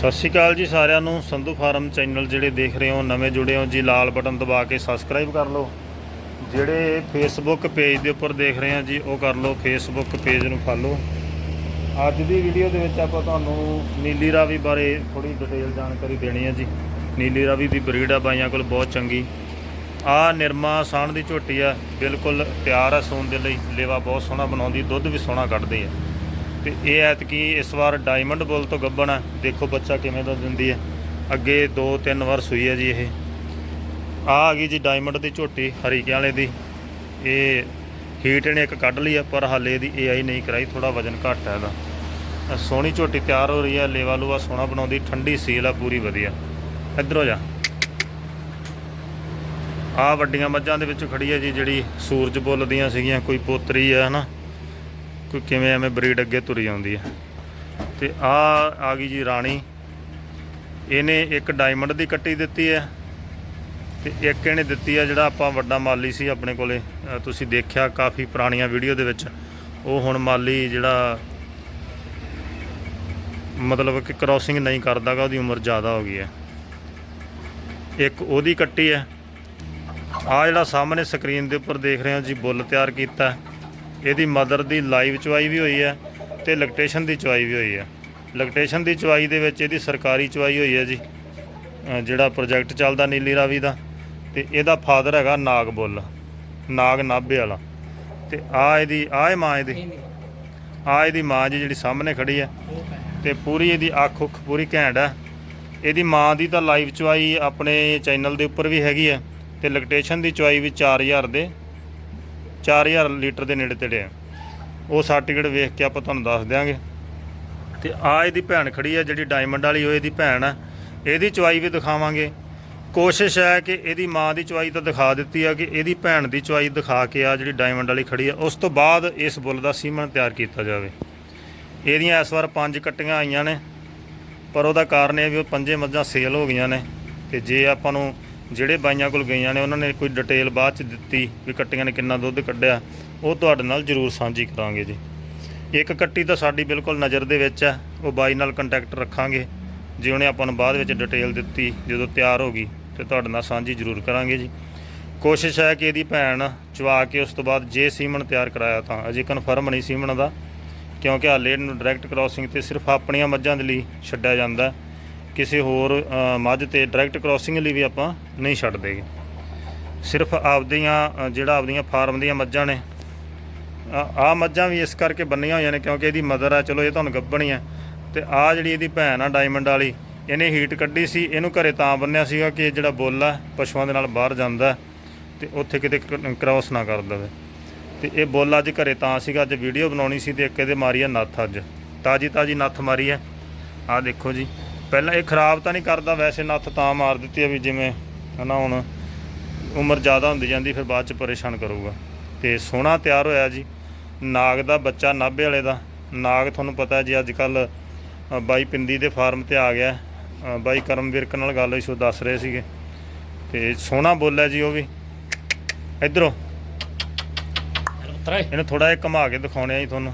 ਸਤਿ ਸ਼੍ਰੀ ਅਕਾਲ ਜੀ ਸਾਰਿਆਂ ਨੂੰ। ਸੰਧੂ ਫਾਰਮ ਚੈਨਲ ਜਿਹੜੇ ਦੇਖ ਰਹੇ ਹੋ, ਨਵੇਂ ਜੁੜੇ ਹੋ, ਜੀ ਲਾਲ ਬਟਨ ਦਬਾ ਕੇ ਸਬਸਕ੍ਰਾਈਬ ਕਰ ਲਓ। ਜਿਹੜੇ ਫੇਸਬੁੱਕ ਪੇਜ ਦੇ ਉੱਪਰ ਦੇਖ ਰਹੇ ਆ ਜੀ, ਉਹ ਕਰ ਲਓ ਫੇਸਬੁੱਕ ਪੇਜ ਨੂੰ ਫਾਲੋ ਅੱਜ ਦੀ ਵੀਡੀਓ ਦੇ ਵਿੱਚ ਆਪਾਂ ਤੁਹਾਨੂੰ ਨੀਲੀ ਰਾਵੀ ਬਾਰੇ ਥੋੜੀ ਡਿਟੇਲ ਜਾਣਕਾਰੀ ਦੇਣੀ ਹੈ ਜੀ। ਨੀਲੀ ਰਾਵੀ ਦੀ ਬਰੀਡ ਆ, ਬਾਈਆਂ ਕੋਲ ਬਹੁਤ ਚੰਗੀ। ਆ ਨਿਰਮਾ ਸਾਣ ਦੀ ਝੋਟੀ ਆ, ਬਿਲਕੁਲ ਤਿਆਰ ਆ ਸੂਣ ਦੇ ਲਈ। ਲੇਵਾ ਬਹੁਤ ਸੋਹਣਾ ਬਣਾਉਂਦੀ, ਦੁੱਧ ਵੀ ਸੋਹਣਾ ਕੱਢਦੀ ਆ ਤੇ ਇਹ ਐਤਕੀ ਇਸ ਵਾਰ ਡਾਇਮੰਡ ਬੁੱਲ ਤੋਂ ਗੱਬਣ ਹੈ। ਦੇਖੋ ਬੱਚਾ ਕਿਵੇਂ ਦਾ ਦਿੰਦੀ ਹੈ। ਅੱਗੇ 2-3 ਵਾਰ ਸੂਈ ਹੈ ਜੀ ਇਹ। ਆ ਆ ਗਈ ਜੀ ਡਾਇਮੰਡ ਦੀ ਝੋਟੀ ਹਰੀਕਿਆਂ ਵਾਲੇ ਦੀ। ਇਹ ਹੀਟ ਨੇ ਇੱਕ ਕੱਢ ਲਈ ਆ ਪਰ ਹਾਲੇ ਇਹਦੀ ਏਆਈ ਨਹੀਂ ਕਰਾਈ ਥੋੜਾ ਵਜਨ ਘੱਟ ਹੈ ਇਹਦਾ। ਸੋਹਣੀ ਝੋਟੀ ਤਿਆਰ ਹੋ ਰਹੀ ਹੈ, ਲੇਵਾ ਲੂਆ ਸੋਹਣਾ ਬਣਾਉਂਦੀ, ਠੰਡੀ ਸੀਲ ਆ, ਪੂਰੀ ਵਧੀਆ। ਇੱਧਰੋਂ ਜਾ। ਆ ਵੱਡੀਆਂ ਮੱਝਾਂ ਦੇ ਵਿੱਚ ਖੜੀ ਹੈ ਜੀ, ਜਿਹੜੀ ਸੂਰਜ ਬੁੱਲ ਦੀਆਂ ਸੀਗੀਆਂ, ਕੋਈ ਪੋਤਰੀ ਹੈ, ਹਨਾ? ਕੋਈ ਕਿਵੇਂ ਐਵੇਂ ਬਰੀਡ ਅੱਗੇ ਤੁਰੀ ਆਉਂਦੀ ਹੈ। ਤੇ ਆ ਆ ਗਈ ਜੀ ਰਾਣੀ। ਇਹਨੇ ਇੱਕ ਡਾਇਮੰਡ ਦੀ ਕੱਟੀ ਦਿੱਤੀ ਹੈ ਤੇ ਇੱਕ ਇਹਨੇ ਦਿੱਤੀ ਆ ਜਿਹੜਾ ਆਪਾਂ ਵੱਡਾ ਮਾਲੀ ਸੀ ਆਪਣੇ ਕੋਲੇ। ਤੁਸੀਂ ਦੇਖਿਆ ਕਾਫੀ ਪੁਰਾਣੀਆਂ ਵੀਡੀਓ ਦੇ ਵਿੱਚ। ਉਹ ਹੁਣ ਮਾਲੀ ਜਿਹੜਾ ਮਤਲਬ ਕਿ ਕ੍ਰਾਸਿੰਗ ਨਹੀਂ ਕਰਦਾਗਾ, ਉਹਦੀ ਉਮਰ ਜ਼ਿਆਦਾ ਹੋ ਗਈ ਹੈ। ਇੱਕ ਉਹਦੀ ਕੱਟੀ ਹੈ। ਆ ਜਿਹੜਾ ਸਾਹਮਣੇ ਸਕਰੀਨ ਦੇ ਉੱਪਰ ਦੇਖ ਰਹੇ ਹੋ ਜੀ, ਬੁੱਲ ਤਿਆਰ ਕੀਤਾ। ਇਹਦੀ ਮਦਰ ਦੀ ਲਾਈਵ ਚਵਾਈ ਵੀ ਹੋਈ ਹੈ ਤੇ ਲੈਕਟੇਸ਼ਨ ਦੀ ਚਵਾਈ ਵੀ ਹੋਈ ਹੈ। ਲੈਕਟੇਸ਼ਨ ਦੀ ਚਵਾਈ ਦੇ ਵਿੱਚ ਇਹਦੀ ਸਰਕਾਰੀ ਚਵਾਈ ਹੋਈ ਹੈ ਜੀ। ਜਿਹੜਾ ਪ੍ਰੋਜੈਕਟ ਚੱਲਦਾ ਨੀਲੀ ਰਾਵੀ ਦਾ ਤੇ ਇਹਦਾ ਫਾਦਰ ਹੈਗਾ ਨਾਗ ਬੁੱਲ ਨਾਗ ਨਾਭੇ ਵਾਲਾ। ਤੇ ਆ ਇਹਦੀ, ਆ ਇਹ ਮਾਂ ਇਹਦੀ? ਆ ਇਹਦੀ ਮਾਂ ਜੀ ਜਿਹੜੀ ਸਾਹਮਣੇ ਖੜੀ ਹੈ। ਤੇ ਪੂਰੀ ਇਹਦੀ ਅੱਖ ਉੱਖ ਪੂਰੀ ਘੈਂਟ ਹੈ। ਇਹਦੀ ਮਾਂ ਦੀ ਤਾਂ ਲਾਈਵ ਚਵਾਈ ਆਪਣੇ ਚੈਨਲ ਦੇ ਉੱਪਰ ਵੀ ਹੈਗੀ ਹੈ ਤੇ ਲੈਕਟੇਸ਼ਨ ਦੀ ਚੁਆਈ ਵੀ 4000 ਦੇ 4000 ਲੀਟਰ ਦੇ ਨੇੜੇ ਤੇੜੇ ਆ। ਉਹ ਸਰਟੀਫਿਕੇਟ ਵੇਖ ਕੇ ਆਪਾਂ ਤੁਹਾਨੂੰ ਦੱਸ ਦਿਆਂਗੇ। ਤੇ ਆ ਇਹਦੀ ਭੈਣ ਖੜੀ ਹੈ ਜਿਹੜੀ ਡਾਇਮੰਡ ਵਾਲੀ ਹੋਏ ਇਹਦੀ ਭੈਣ ਆ। ਇਹਦੀ ਚਵਾਈ ਵੀ ਦਿਖਾਵਾਂਗੇ। ਕੋਸ਼ਿਸ਼ ਹੈ ਕਿ ਇਹਦੀ ਮਾਂ ਦੀ ਚਵਾਈ ਤਾਂ ਦਿਖਾ ਦਿੱਤੀ ਆ ਕਿ ਇਹਦੀ ਭੈਣ ਦੀ ਚਵਾਈ ਦਿਖਾ ਕੇ ਆ ਜਿਹੜੀ ਡਾਇਮੰਡ ਵਾਲੀ ਖੜੀ ਆ। ਉਸ ਤੋਂ ਬਾਅਦ ਇਸ ਬੁੱਲ ਦਾ ਸੀਮਨ ਤਿਆਰ ਕੀਤਾ ਜਾਵੇ। ਇਹਦੀਆਂ ਇਸ ਵਾਰ ਪੰਜ ਕੱਟੀਆਂ ਆਈਆਂ ਨੇ, ਪਰ ਉਹਦਾ ਕਾਰਨ ਇਹ ਵੀ ਉਹ ਪੰਜੇ ਮੱਝਾਂ ਸੇਲ ਹੋ ਗਈਆਂ ਨੇ। ਤੇ ਜੇ ਆਪਾਂ ਨੂੰ ਜਿਹੜੇ ਬਾਈਆਂ ਕੋਲ ਗਈਆਂ ਨੇ, ਉਹਨਾਂ ਨੇ ਕੋਈ ਡਿਟੇਲ ਬਾਅਦ ਚ ਦਿੱਤੀ ਵੀ ਕੱਟੀਆਂ ਨੇ ਕਿੰਨਾ ਦੁੱਧ ਕੱਢਿਆ, ਉਹ ਤੁਹਾਡੇ ਨਾਲ ਜ਼ਰੂਰ ਸਾਂਝੀ ਕਰਾਂਗੇ ਜੀ। ਇੱਕ ਕੱਟੀ ਤਾਂ ਸਾਡੀ ਬਿਲਕੁਲ ਨਜ਼ਰ ਦੇ ਵਿੱਚ ਹੈ, ਉਹ ਬਾਈ ਨਾਲ ਕੰਟੈਕਟ ਰੱਖਾਂਗੇ। ਜੇ ਉਹਨੇ ਆਪਾਂ ਨੂੰ ਬਾਅਦ ਵਿੱਚ ਡਿਟੇਲ ਦਿੱਤੀ, ਜਦੋਂ ਤਿਆਰ ਹੋ ਗਈ, ਤੇ ਤੁਹਾਡੇ ਨਾਲ ਸਾਂਝੀ ਜ਼ਰੂਰ ਕਰਾਂਗੇ ਜੀ। ਕੋਸ਼ਿਸ਼ ਹੈ ਕਿ ਇਹਦੀ ਭੈਣ ਚਵਾ ਕੇ ਉਸ ਤੋਂ ਬਾਅਦ ਜੇ ਸੀਮਨ ਤਿਆਰ ਕਰਾਇਆ ਤਾਂ, ਅਜੇ ਕਨਫਰਮ ਨਹੀਂ ਸੀਮਨ ਦਾ, ਕਿਉਂਕਿ ਹਾਲੇ ਇਹਨੂੰ ਡਾਇਰੈਕਟ ਕ੍ਰਾਸਿੰਗ ਤੇ ਸਿਰਫ ਆਪਣੀਆਂ ਮੱਝਾਂ ਦੇ ਲਈ ਛੱਡਿਆ ਜਾਂਦਾ ਹੈ। ਕਿਸੇ ਹੋਰ ਅ, ਮੱਝ ਤੇ ਡਾਇਰੈਕਟ ਕ੍ਰਾਸਿੰਗ ਲਈ ਵੀ ਆਪਾਂ ਨਹੀਂ ਛੱਡਦੇ ਸਿਰਫ ਆਪਦੀਆਂ ਅ, ਜਿਹੜਾ ਆਪਦੀਆਂ ਫਾਰਮ ਦੀਆਂ ਮੱਝਾਂ ਨੇ। ਆ ਮੱਝਾਂ ਵੀ ਇਸ ਕਰਕੇ ਬੰਨੀਆਂ ਹੋਈਆਂ ਨੇ ਕਿਉਂਕਿ ਇਹਦੀ ਮਦਰ ਆ ਚਲੋ ਇਹ ਤੁਹਾਨੂੰ ਗੱਭਣੀ ਆ। ਤੇ ਆ ਜਿਹੜੀ ਇਹਦੀ ਭੈਣ ਆ ਡਾਇਮੰਡ ਵਾਲੀ ਇਹਨੇ ਹੀਟ ਕੱਢੀ ਸੀ ਇਹਨੂੰ ਘਰੇ ਤਾਂ ਬੰਨਿਆ ਸੀਗਾ ਕਿ ਇਹ ਜਿਹੜਾ ਬੁੱਲ ਆ ਪਸ਼ੂਆਂ ਦੇ ਨਾਲ ਬਾਹਰ ਜਾਂਦਾ ਤੇ ਉੱਥੇ ਕਿਤੇ ਕ੍ਰਾਸ ਨਾ ਕਰ ਦੇਵੇ। ਤੇ ਇਹ ਬੁੱਲ ਅੱਜ ਘਰੇ ਤਾਂ ਸੀਗਾ ਅੱਜ ਵੀਡੀਓ ਬਣਾਉਣੀ ਸੀ ਤੇ ਇੱਕ ਇਹਦੇ ਮਾਰੀ ਆ ਨੱਥ ਅੱਜ। ਤਾਜੀ ਤਾਜੀ ਨੱਥ ਮਾਰੀ ਹੈ ਆ ਦੇਖੋ ਜੀ। ਪਹਿਲਾਂ ਇਹ ਖਰਾਬ ਤਾਂ ਨਹੀਂ ਕਰਦਾ ਵੈਸੇ ਨੱਥ ਤਾਂ ਮਾਰ ਦਿੱਤੀ ਆ ਵੀ ਜਿਵੇਂ ਹਨਾ ਹੁਣ ਉਮਰ ਜ਼ਿਆਦਾ ਹੁੰਦੀ ਜਾਂਦੀ ਫਿਰ ਬਾਅਦ ਚ ਪਰੇਸ਼ਾਨ ਕਰੂਗਾ। ਤੇ ਸੋਹਣਾ ਤਿਆਰ ਹੋਇਆ ਜੀ। ਨਾਗ ਦਾ ਬੱਚਾ ਨਾਭੇ ਵਾਲੇ ਦਾ। ਨਾਗ ਤੁਹਾਨੂੰ ਪਤਾ ਜੀ ਅੱਜ ਕੱਲ ਬਾਈ ਪਿੰਦੀ ਦੇ ਫਾਰਮ ਤੇ ਆ ਗਿਆ। ਬਾਈ ਕਰਮ ਵਿਰਕ ਨਾਲ ਗੱਲ ਹੋਈ ਸੋ ਦੱਸ ਰਹੇ ਸੀਗੇ। ਤੇ ਸੋਹਣਾ ਬੋਲਿਆ ਜੀ ਉਹ ਵੀ। ਇਧਰੋਂ। ਇਹਨੂੰ ਥੋੜਾ ਜਿਹਾ ਘੁਮਾ ਕੇ ਦਿਖਾਉਣੇ ਆ ਜੀ ਤੁਹਾਨੂੰ।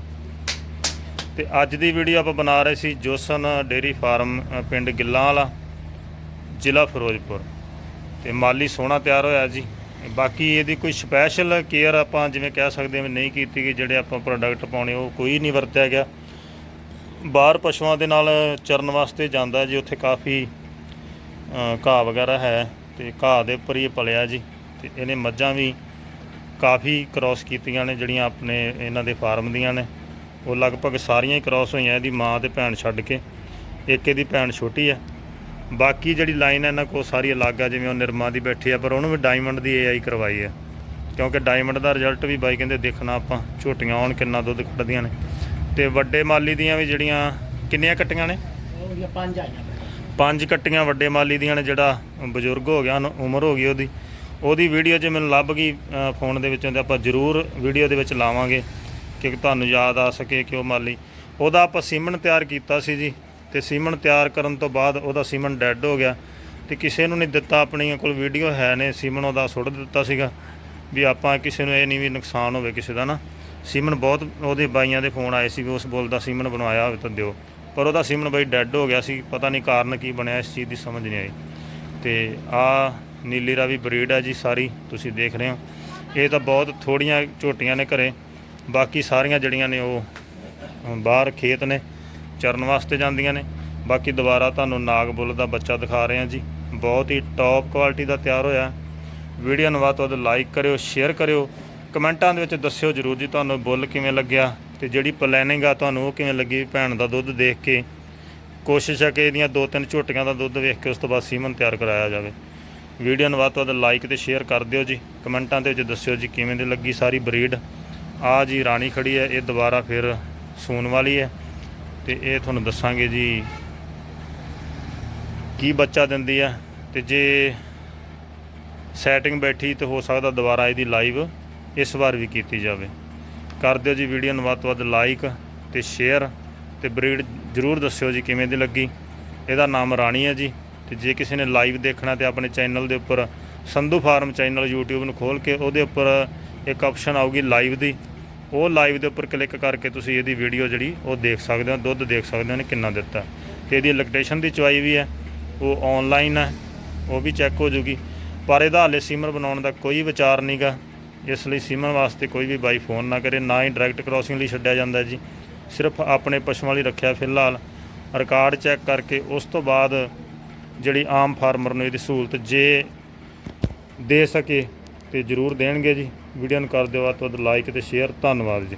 ਤੇ ਅੱਜ ਦੀ ਵੀਡੀਓ ਆਪਾਂ ਬਣਾ ਰਹੇ ਸੀ ਜੋਸਨ ਡੇਰੀ ਫਾਰਮ ਪਿੰਡ ਗਿੱਲਾਂ ਵਾਲਾ, ਜ਼ਿਲ੍ਹਾ ਫਿਰੋਜ਼ਪੁਰ। ਤੇ ਮਾਲੀ ਸੋਹਣਾ ਤਿਆਰ ਹੋਇਆ ਜੀ। ਬਾਕੀ ਇਹਦੀ ਕੋਈ ਸਪੈਸ਼ਲ ਕੇਅਰ ਆਪਾਂ ਜਿਵੇਂ ਕਹਿ ਸਕਦੇ ਹਾਂ ਵੀ ਨਹੀਂ ਕੀਤੀ ਗਈ, ਜਿਹੜੇ ਆਪਾਂ ਪ੍ਰੋਡਕਟ ਪਾਉਣੇ, ਉਹ ਕੋਈ ਨਹੀਂ ਵਰਤਿਆ ਗਿਆ। ਬਾਹਰ ਪਸ਼ੂਆਂ ਦੇ ਨਾਲ ਚਰਨ ਵਾਸਤੇ ਜਾਂਦਾ ਜੀ, ਉੱਥੇ ਕਾਫੀ ਘਾਹ ਵਗੈਰਾ ਹੈ ਤੇ ਘਾਹ ਦੇ ਉੱਪਰ ਹੀ ਪਲਿਆ ਜੀ। ਤੇ ਇਹਨੇ ਮੱਝਾਂ ਵੀ ਕਾਫੀ ਕ੍ਰਾਸ ਕੀਤੀਆਂ ਨੇ, ਜਿਹੜੀਆਂ ਆਪਣੇ ਇਹਨਾਂ ਦੇ ਫਾਰਮ ਦੀਆਂ ਨੇ। ਉਹ ਲਗਭਗ ਸਾਰੀਆਂ ਹੀ ਕ੍ਰਾਸ ਹੋਈਆਂ ਇਹਦੀ ਮਾਂ ਤੇ ਭੈਣ ਛੱਡ ਕੇ ਇੱਕ ਇਹਦੀ ਭੈਣ ਛੋਟੀ ਹੈ ਬਾਕੀ ਜਿਹੜੀ ਲਾਈਨ ਹੈ ਇਹਨਾਂ ਕੋਲ ਸਾਰੀ ਅਲੱਗ ਆ ਜਿਵੇਂ ਉਹ ਨਿਰਮਾ ਦੀ ਬੈਠੀ ਆ ਪਰ ਉਹਨੂੰ ਵੀ ਡਾਇਮੰਡ ਦੀ ਏਆਈ ਕਰਵਾਈ ਹੈ ਕਿਉਂਕਿ ਡਾਇਮੰਡ ਦਾ ਰਿਜ਼ਲਟ ਵੀ ਬਾਈ ਕਹਿੰਦੇ ਦੇਖਣਾ ਆਪਾਂ ਝੋਟੀਆਂ ਆਉਣ ਕਿੰਨਾ ਦੁੱਧ ਕੱਢਦੀਆਂ ਨੇ। ਤੇ ਵੱਡੇ ਮਾਲੀ ਦੀਆਂ ਵੀ ਜਿਹੜੀਆਂ ਕਿੰਨੀਆਂ ਕੱਟੀਆਂ ਨੇ? ਪੰਜ ਆਈਆਂ ਪੰਜ ਕੱਟੀਆਂ ਵੱਡੇ ਮਾਲੀ ਦੀਆਂ ਨੇ ਜਿਹੜਾ ਬਜ਼ੁਰਗ ਹੋ ਗਿਆ ਉਹਨੂੰ ਉਮਰ ਹੋ ਗਈ ਉਹਦੀ। ਉਹਦੀ ਵੀਡੀਓ ਜੇ ਮੈਨੂੰ ਲੱਭ ਗਈ ਫੋਨ ਦੇ ਵਿੱਚੋਂ ਤੇ ਆਪਾਂ ਜ਼ਰੂਰ ਵੀਡੀਓ ਦੇ ਵਿੱਚ ਲਾਵਾਂਗੇ। ਕਿ ਤੁਹਾਨੂੰ ਯਾਦ ਆ ਸਕੇ ਕਿ ਉਹ ਮਾਲੀ ਉਹਦਾ ਆਪਾਂ ਸੀਮਨ ਤਿਆਰ ਕੀਤਾ ਸੀ ਜੀ ਤੇ ਸੀਮਨ ਤਿਆਰ ਕਰਨ ਤੋਂ ਬਾਅਦ ਉਹਦਾ ਸੀਮਨ ਡੈੱਡ ਹੋ ਗਿਆ ਤੇ ਕਿਸੇ ਨੂੰ ਨਹੀਂ ਦਿੱਤਾ ਆਪਣੀ ਕੋਲ ਵੀਡੀਓ ਹੈ ਨੇ ਸੀਮਨ ਉਹਦਾ ਸੁੱਟ ਦਿੱਤਾ ਸੀਗਾ ਵੀ ਆਪਾਂ ਕਿਸੇ ਨੂੰ ਇਹ ਨਹੀਂ ਵੀ ਨੁਕਸਾਨ ਹੋਵੇ ਕਿਸੇ ਦਾ ਨਾ। ਸੀਮਨ ਬਹੁਤ, ਉਹਦੇ ਬਾਈਆਂ ਦੇ ਫੋਨ ਆਏ ਸੀ ਵੀ ਉਸ ਬੁੱਲ ਦਾ ਸੀਮਨ ਬਣਵਾਇਆ ਹੋਵੇ ਤਾਂ ਦਿਓ। ਪਰ ਉਹਦਾ ਸੀਮਨ ਬਾਈ ਡੈੱਡ ਹੋ ਗਿਆ ਸੀ, ਪਤਾ ਨਹੀਂ ਕਾਰਨ ਕੀ ਬਣਿਆ, ਇਸ ਚੀਜ਼ ਦੀ ਸਮਝ ਨਹੀਂ ਆਈ। ਤੇ ਆ ਨੀਲੀ ਰਾਵੀ ਬਰੀਡ ਹੈ ਜੀ ਸਾਰੀ, ਤੁਸੀਂ ਦੇਖ ਰਹੇ ਹੋ। ਇਹ ਤਾਂ ਬਹੁਤ ਥੋੜੀਆਂ ਝੋਟੀਆਂ ਨੇ ਘਰੇ। ਬਾਕੀ ਸਾਰੀਆਂ ਜਿਹੜੀਆਂ ਨੇ ਉਹ ਬਾਹਰ ਖੇਤ ਨੇ, ਚਰਨ ਵਾਸਤੇ ਜਾਂਦੀਆਂ ਨੇ। ਬਾਕੀ ਦੁਬਾਰਾ ਤੁਹਾਨੂੰ ਨਾਗ ਬੁੱਲ ਦਾ ਬੱਚਾ ਦਿਖਾ ਰਹੇ ਹਾਂ ਜੀ। ਬਹੁਤ ਹੀ ਟੌਪ ਕੁਆਲਿਟੀ ਦਾ ਤਿਆਰ ਹੋਇਆ। ਵੀਡੀਓ ਨੂੰ ਵੱਧ ਤੋਂ ਵੱਧ ਲਾਈਕ ਕਰਿਓ ਸ਼ੇਅਰ ਕਰਿਓ। ਕਮੈਂਟਾਂ ਦੇ ਵਿੱਚ ਦੱਸਿਓ ਜਰੂਰ ਜੀ ਤੁਹਾਨੂੰ ਬੁੱਲ ਕਿਵੇਂ ਲੱਗਿਆ ਤੇ ਜਿਹੜੀ ਪਲੈਨਿੰਗ ਆ ਤੁਹਾਨੂੰ ਉਹ ਕਿਵੇਂ ਲੱਗੀ ਭੈਣ ਦਾ ਦੁੱਧ ਦੇਖ ਕੇ। ਕੋਸ਼ਿਸ਼ ਹੈ ਕਿ ਇਹਦੀਆਂ ਦੋ ਤਿੰਨ ਝੋਟੀਆਂ ਦਾ ਦੁੱਧ ਵੇਖ ਕੇ ਉਸ ਤੋਂ ਬਾਅਦ ਸੀਮਨ ਤਿਆਰ ਕਰਾਇਆ ਜਾਵੇ। ਵੀਡੀਓ ਨੂੰ ਵੱਧ ਤੋਂ ਵੱਧ ਲਾਈਕ ਤੇ ਸ਼ੇਅਰ ਕਰ ਦਿਓ ਜੀ। ਕਮੈਂਟਾਂ ਦੇ ਵਿੱਚ ਦੱਸਿਓ ਜੀ ਕਿਵੇਂ ਦੀ ਲੱਗੀ ਸਾਰੀ ਬਰੀਡ ਆ ਜੀ ਰਾਣੀ ਖੜੀ ਹੈ, ਇਹ ਦੁਬਾਰਾ ਫਿਰ ਸੂਣ ਵਾਲੀ ਹੈ ਤੇ ਇਹ ਤੁਹਾਨੂੰ ਦੱਸਾਂਗੇ ਜੀ ਕੀ ਬੱਚਾ ਦਿੰਦੀ ਹੈ ਤੇ ਜੇ ਸੈਟਿੰਗ ਬੈਠੀ ਤੇ ਹੋ ਸਕਦਾ ਦੁਬਾਰਾ ਇਹਦੀ ਲਾਈਵ ਇਸ ਵਾਰ ਵੀ ਕੀਤੀ ਜਾਵੇ। ਕਰ ਦਿਓ ਜੀ ਵੀਡੀਓ ਨੂੰ ਵੱਧ ਤੋਂ ਵੱਧ ਲਾਈਕ ਤੇ ਸ਼ੇਅਰ ਤੇ ਬਰੀਡ ਜਰੂਰ ਦੱਸਿਓ ਜੀ ਕਿਵੇਂ ਦੀ ਲੱਗੀ। ਇਹਦਾ ਨਾਮ ਰਾਣੀ ਹੈ ਜੀ ਤੇ ਜੇ ਕਿਸੇ ਨੇ ਲਾਈਵ ਦੇਖਣਾ ਤੇ ਆਪਣੇ ਚੈਨਲ ਦੇ ਉੱਪਰ ਸੰਧੂ ਫਾਰਮ ਚੈਨਲ YouTube ਨੂੰ ਖੋਲ ਕੇ ਉਹਦੇ ਉੱਪਰ ਇੱਕ ਆਪਸ਼ਨ ਆਊਗੀ ਲਾਈਵ ਦੀ। ਉਹ ਲਾਈਵ ਦੇ ਉੱਪਰ ਕਲਿੱਕ ਕਰਕੇ ਤੁਸੀਂ ਇਹਦੀ ਵੀਡੀਓ ਜਿਹੜੀ ਉਹ ਦੇਖ ਸਕਦੇ ਹੋ, ਦੁੱਧ ਦੇਖ ਸਕਦੇ ਹੋ ਨੇ ਕਿੰਨਾ ਦਿੱਤਾ। ਤੇ ਇਹਦੀ ਇਲੈਕਟ੍ਰੇਸ਼ਨ ਦੀ ਚੁਆਈ ਵੀ ਹੈ, ਉਹ ਆਨਲਾਈਨ ਹੈ, ਉਹ ਵੀ ਚੈੱਕ ਹੋ ਜੂਗੀ। ਪਰ ਇਹਦਾ ਹਾਲੇ ਸੀਮਨ ਬਣਾਉਣ ਦਾ ਕੋਈ ਵਿਚਾਰ ਨਹੀਂਗਾ ਇਸ ਲਈ ਸੀਮਨ ਵਾਸਤੇ ਕੋਈ ਵੀ ਬਾਈ ਫੋਨ ਨਾ ਕਰੇ, ਨਾ ਹੀ ਡਾਇਰੈਕਟ ਕ੍ਰਾਸਿੰਗ ਲਈ ਛੱਡਿਆ ਜਾਂਦਾ ਜੀ। ਸਿਰਫ ਆਪਣੇ ਪਸ਼ੂਆਂ ਲਈ ਰੱਖਿਆ ਫਿਲਹਾਲ। ਰਿਕਾਰਡ ਚੈੱਕ ਕਰਕੇ ਉਸ ਤੋਂ ਬਾਅਦ ਜਿਹੜੀ ਆਮ ਫਾਰਮਰ ਨੂੰ ਇਹਦੀ ਸਹੂਲਤ ਜੇ ਦੇ ਸਕੇ ਤੇ ਜਰੂਰ ਦੇਣਗੇ ਜੀ। ਵੀਡੀਓ ਨੂੰ ਕਰ ਦਿਓ ਵੱਧ ਤੋਂ ਵੱਧ ਲਾਈਕ ਤੇ ਸ਼ੇਅਰ ਧੰਨਵਾਦ ਜੀ।